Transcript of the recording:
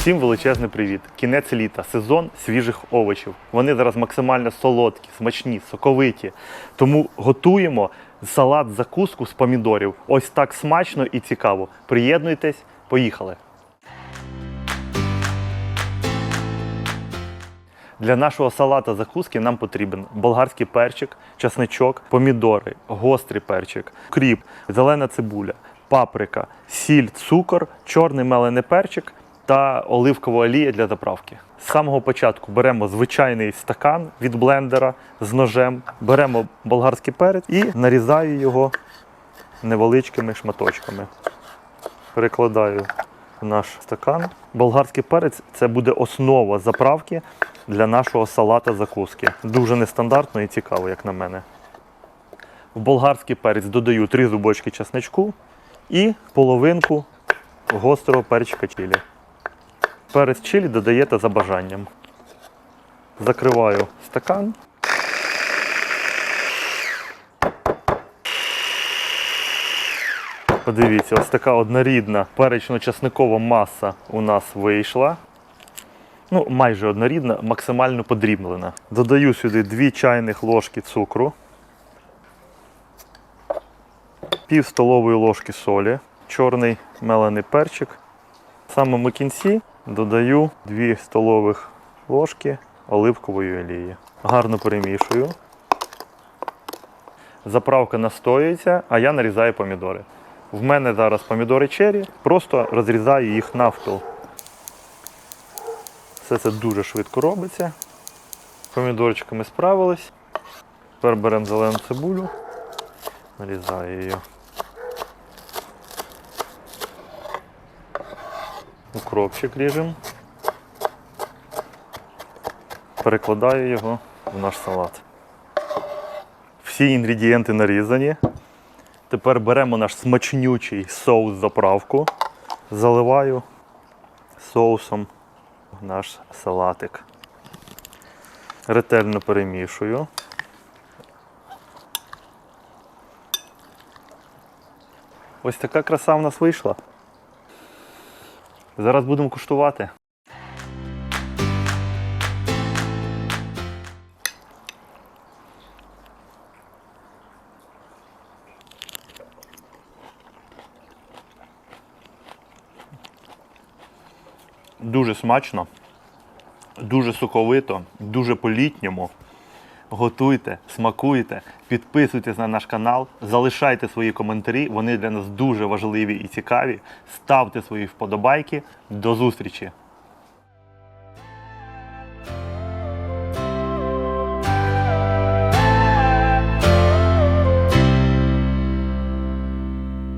Всім величезний привіт! Кінець літа, сезон свіжих овочів. Вони зараз максимально солодкі, смачні, соковиті. Тому готуємо салат закуску з помідорів. Ось так смачно і цікаво. Приєднуйтесь, поїхали! Для нашого салата закуски нам потрібен болгарський перчик, часничок, помідори, гострий перчик, кріп, зелена цибуля, паприка, сіль, цукор, чорний мелений перчик та оливкова олія для заправки. З самого початку беремо звичайний стакан від блендера з ножем, беремо болгарський перець і нарізаю його невеличкими шматочками. Перекладаю в наш стакан. Болгарський перець це буде основа заправки для нашого салата закуски. Дуже нестандартно і цікаво, як на мене. В болгарський перець додаю 3 зубочки чесничку і половинку гострого перчика чилі. Перець чилі додаєте за бажанням. Закриваю стакан. Подивіться, ось така однорідна перечно-часникова маса у нас вийшла. Ну, майже однорідна, максимально подрібнена. Додаю сюди 2 чайних ложки цукру, пів столової ложки солі, чорний мелений перчик. В самому кінці додаю 2 столових ложки оливкової олії. Гарно перемішую. Заправка настоюється, а я нарізаю помідори. В мене зараз помідори чері, просто розрізаю їх навпіл. Все це дуже швидко робиться. Помідорчиками справились. Тепер беремо зелену цибулю, нарізаю її. Укропчик ріжемо. Перекладаю його в наш салат. Всі інгредієнти нарізані. Тепер беремо наш смачнючий соус заправку, заливаю соусом наш салатик. Ретельно перемішую. Ось така краса в нас вийшла. Зараз будемо куштувати. Дуже смачно, дуже соковито, дуже по-літньому. Готуйте, смакуйте, підписуйтесь на наш канал, залишайте свої коментарі, вони для нас дуже важливі і цікаві. Ставте свої вподобайки. До зустрічі!